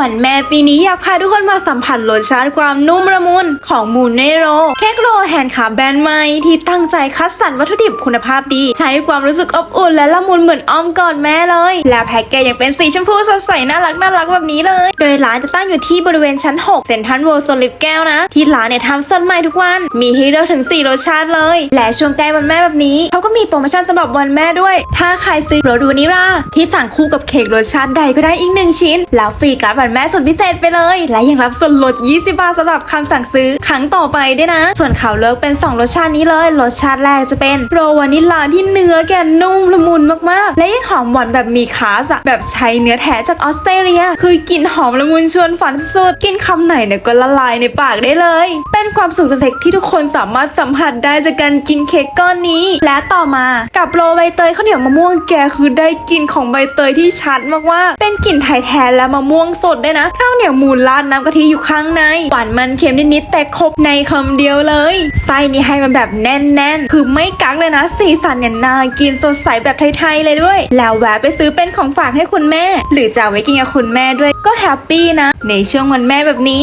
วันแม่ปีนี้อยากพาทุกคนมาสัมผัสรสชาติความนุ่มละมุนของมูนเนโร ค้กโรแฮนด์ขาแบรนด์ใหม่ที่ตั้งใจคัดสรรวัตถุดิบคุณภาพดี ให้ความรู้สึกอบอุ่นและละมุนเหมือนอ้อมกอดแม่เลย และแพ็กเกจยังเป็นสีชมพูสดใสน่ารักน่ารักแบบนี้เลย โดยร้านจะตั้งอยู่ที่บริเวณชั้น 6 เซ็นทรัลเวิลด์โซลิปแก้วนะ ที่ร้านเนี่ยทำสดใหม่ทุกวัน มีให้เลือกถึง 4 รสชาติเลย และช่วงใกล้วันแม่แบบนี้เขาก็มีโปรโมชั่นสำหรับวันแม่ด้วย ถ้าใครซื้อโรดูนิราที่สั่งคู่กับเค้กรสชาติใดก็ได้อีกหนึ่งชิ้น แล้วฟรีการ์ดวันแม่สุดพิเศษไปเลย และยังรับส่วนลด 20 บาทสำหรับคำสั่งซื้อครั้งต่อไปด้วยนะส่วนเขาเลิกเป็น 2 รสชาตินี้เลย รสชาติแรกจะเป็นโรวานิลาที่เนื้อแกนนุ่มละมุนมากๆ และยังหอมหวานแบบมีคาสอะแบบใช้เนื้อแท้จากออสเตรเลีย คือกลิ่นหอมละมุนชวนฝันสุด กินคำไหนเนี่ยก็ละลายในปากได้เลย เป็นความสุขเล็กที่ทุกคนสามารถสัมผัสได้จากการกินเค้กก้อนนี้ และต่อมากับโรใบเตยข้าวเหนียวมะม่วงแกคือได้กลิ่นของใบเตยที่ชัดมากๆเป็นกลิ่นไทยแท้และมะม่วงสดด้วยนะข้าวเหนียวมูนราดน้ำกะทิอยู่ข้างในหวานมันเค็มนิดๆแต่ครบในคำเดียวเลยไส้นี่ให้มันแบบแน่นๆ คือไม่กักเลยนะ สีสันเนี่ยน่ากินสดใสแบบไทยๆเลยด้วย แล้วแวะไปซื้อเป็นของฝากให้คุณแม่ หรือจะไว้กินกับคุณแม่ด้วยก็แฮปปี้นะ ในช่วงวันแม่แบบนี้